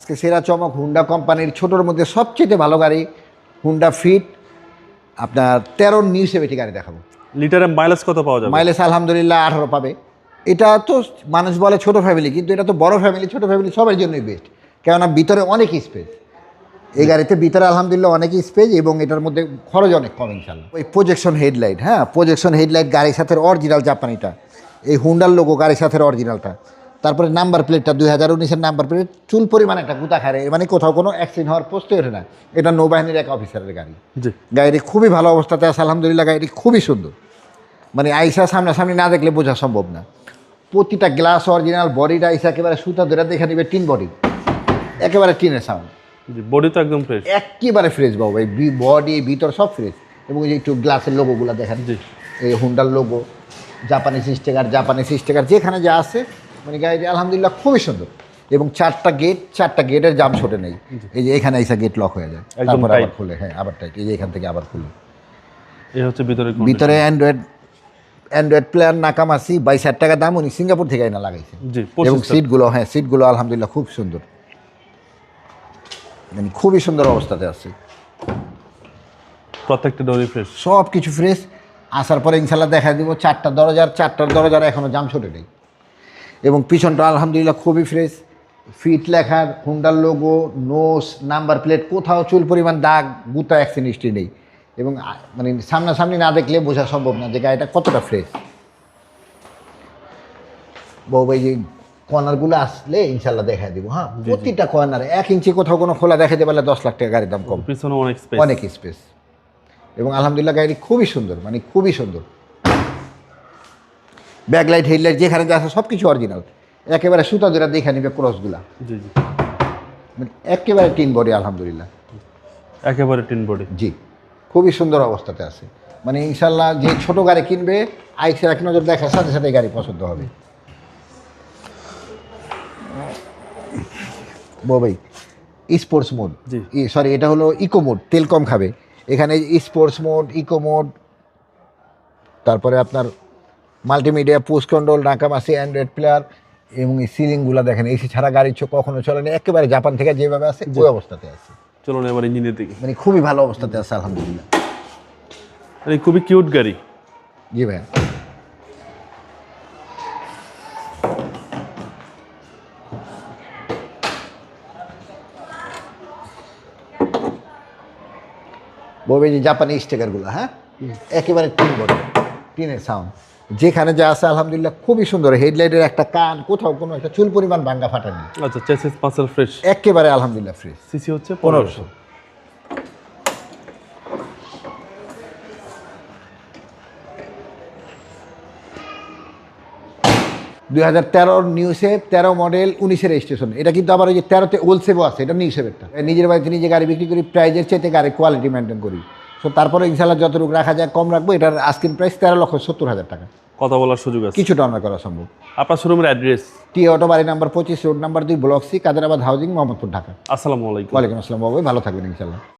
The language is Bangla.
আজকে সেরা চমক হুন্ডা কোম্পানির ছোটোর মধ্যে সবচেয়ে ভালো গাড়ি হুন্ডা ফিট। আপনার তেরো নিউ সেভেন্টি গাড়ি দেখাবো। লিটারে মাইলেজ কত পাওয়া যাবে? মাইলেজ আলহামদুলিল্লাহ আঠারো পাবে। এটা তো মানুষ বলে ছোট ফ্যামিলি কিন্তু এটা তো বড় ফ্যামিলি ছোট ফ্যামিলি সবার জন্যই বেস্ট কেননা ভিতরে অনেক স্পেস এই গাড়িতে ভিতরে আলহামদুলিল্লাহ অনেক স্পেস এবং এটার মধ্যে খরচ অনেক কম ইনশাল্লাহ ওই প্রজেকশন হেডলাইট হ্যাঁ? প্রজেকশন হেডলাইট গাড়ির সাথে অরিজিনাল জাপানিটা। এই হুন্ডার লোগো গাড়ির সাথে অরিজিনালটা তারপরে নাম্বার প্লেটটা দুই হাজার উনিশের নাম্বার প্লেট চুল পরিমাণ একটা গুতা খারে মানে কোথাও কোনো অ্যাক্সিডেন্ট হওয়ার পোস্টে ওঠে না। এটা নৌবাহিনীর এক অফিসারের গাড়ি। গাড়িটি খুবই ভালো অবস্থাতে আছে আলহামদুলিল্লাহ গাড়িটি খুবই সুন্দর। মানে আইসা সামনাসামনি না দেখলে বোঝা সম্ভব না। প্রতিটা গ্লাস অরিজিনাল বডিটা আইসা একেবারে সুতা ধরে দেখে নিবে টিন বডি একেবারে টিনের সাউন্ড বডি তো একদম ফ্রেশ একেবারে ফ্রেশ বাবু এই বডি ভিতর সব ফ্রেশ এবং এই যে একটু গ্লাসের লোগোগুলো দেখেন। এই হুন্ডার logo Japanese sticker Japanese sticker যেখানে যা আছে মানে গাড়িটি আলহামদুলিল্লাহ খুবই সুন্দর। এবং চারটা গেট চারটা গেটের জাম ছোটে নেই। এই যে এখানে এসে গেট লক হয়ে যায়। তারপর আবার খুলে হ্যাঁ আবার টাইট এই যে এখান থেকে আবার খুলে। এই হচ্ছে ভিতরে ভিতরে অ্যান্ড্রয়েড অ্যান্ড্রয়েড প্লেয়ার নাকামাসি বাইশ হাজার টাকা দাম উনি সিঙ্গাপুর থেকে আইনা লাগাইছে। জি এবং সিটগুলো হ্যাঁ সিটগুলো আলহামদুলিল্লাহ খুব সুন্দর। মানে খুবই সুন্দর অবস্থাতে আছে। প্রত্যেকটা ডোরি ফ্রেশ সব কিছু ফ্রেশ আসার পরে ইনশাল্লাহ দেখা দিব চারটা দরজার চারটার দরজার এখনও জাম ছোটে নেই। এবং পিছনটা আলহামদুলিল্লাহ খুবই ফ্রেশ ফিট লেখার হুন্ডার লোগো নোস নাম্বার প্লেট কোথাও চুল পরিমাণ দাগ গুতা অ্যাক্সিডেন্ট নেই। এবং মানে সামনাসামনি না দেখলে বোঝা সম্ভব না যে গাড়িটা কতটা ফ্রেশ বউ ভাই যে কর্নারগুলো আসলে ইনশাল্লাহ দেখা দিব হ্যাঁ? প্রতিটা কর্নার এক ইঞ্চি কোথাও কোনো খোলা দেখাতে পারলে দশ লাখ টাকা গাড়ির দাম কম। পিছনে অনেক স্পেস অনেক স্পেস এবং আলহামদুলিল্লাহ গাড়ি খুবই সুন্দর মানে খুবই সুন্দর। ব্যাকলাইট হেডলাইট যেখানে যা আছে সব কিছু অরিজিনাল একেবারে সুতা যেটা দেখে নিবে ক্রসগুলা জি জি। মানে একেবারে টিন বডি আলহামদুলিল্লাহ। একেবারে টিন বডি। জি। খুবই সুন্দর অবস্থাতে আছে। মানে ইনশাল্লাহ যে ছোট গাড়ি কিনবে আইসে এক নজর দেখার সাথে সাথে গাড়ি পছন্দ হবে। বই স্পোর্টস মোড। সরি এটা হলো ইকো মোড তেল কম খাবে। এখানে স্পোর্টস মোড ইকো মোড তারপরে আপনার multimedia post control নাকামাসি Android player এবং এই সিলিংগুলো দেখেন এসি ছাড়া গাড়ি কখনো চলে না। একেবারে জাপান থেকে যেভাবে আছে ওই অবস্থাতে আছে। চলুন এবার ইঞ্জিনের দিকে। মানে খুবই ভালো অবস্থাতে আছে আলহামদুলিল্লাহ। এই খুবই কিউট গাড়ি। জি ভাইয়া। বলবে যে জাপানি স্টিকারগুলো হ্যাঁ? একেবারে টিন বড় টিনের সাউন্ড যেখানে যা আছে আলহামদুলিল্লাহ খুবই সুন্দর। হেডলাইটের একটা কান কোথাও কোনো একটা চুল পরিমাণ ভাঙ্গা ফাটা নেই আচ্ছা চেসিস পাসেল ফ্রেশ একেবারে আলহামদুলিল্লাহ ফ্রেশ সিসি হচ্ছে পনেরোশো। দুই হাজার তেরোর নিউ সেভ তেরো মডেল উনিশের রেজিস্ট্রেশন এটা কিন্তু আবার ওই যে তেরোতে ওল্ড সেভও আছে এটা নিউ সেভেরটা নিজের বাড়িতে নিজে গাড়ি বিক্রি করি প্রাইজের চাইতে গাড়ির কোয়ালিটি মেনটেন করি। সো তারপরে ইনশাল্লাহ যতটুকু রাখা যায় কম রাখব। এটার আস্কিন প্রাইস তেরো লক্ষ সত্তর হাজার টাকা। কথা বলার সুযোগ আছে। কিছুটা অনার করা সম্ভব। আপনার শোরুমের অ্যাড্রেস টি অটো বাড়ি নাম্বার পঁচিশ রোড নাম্বার দুই block C Kaderabad housing Mohammadpur Dhaka. আসসালামু আলাইকুম। ওয়ালাইকুম আসসালাম বাবু ভালো থাকবেন ইনশাল্লাহ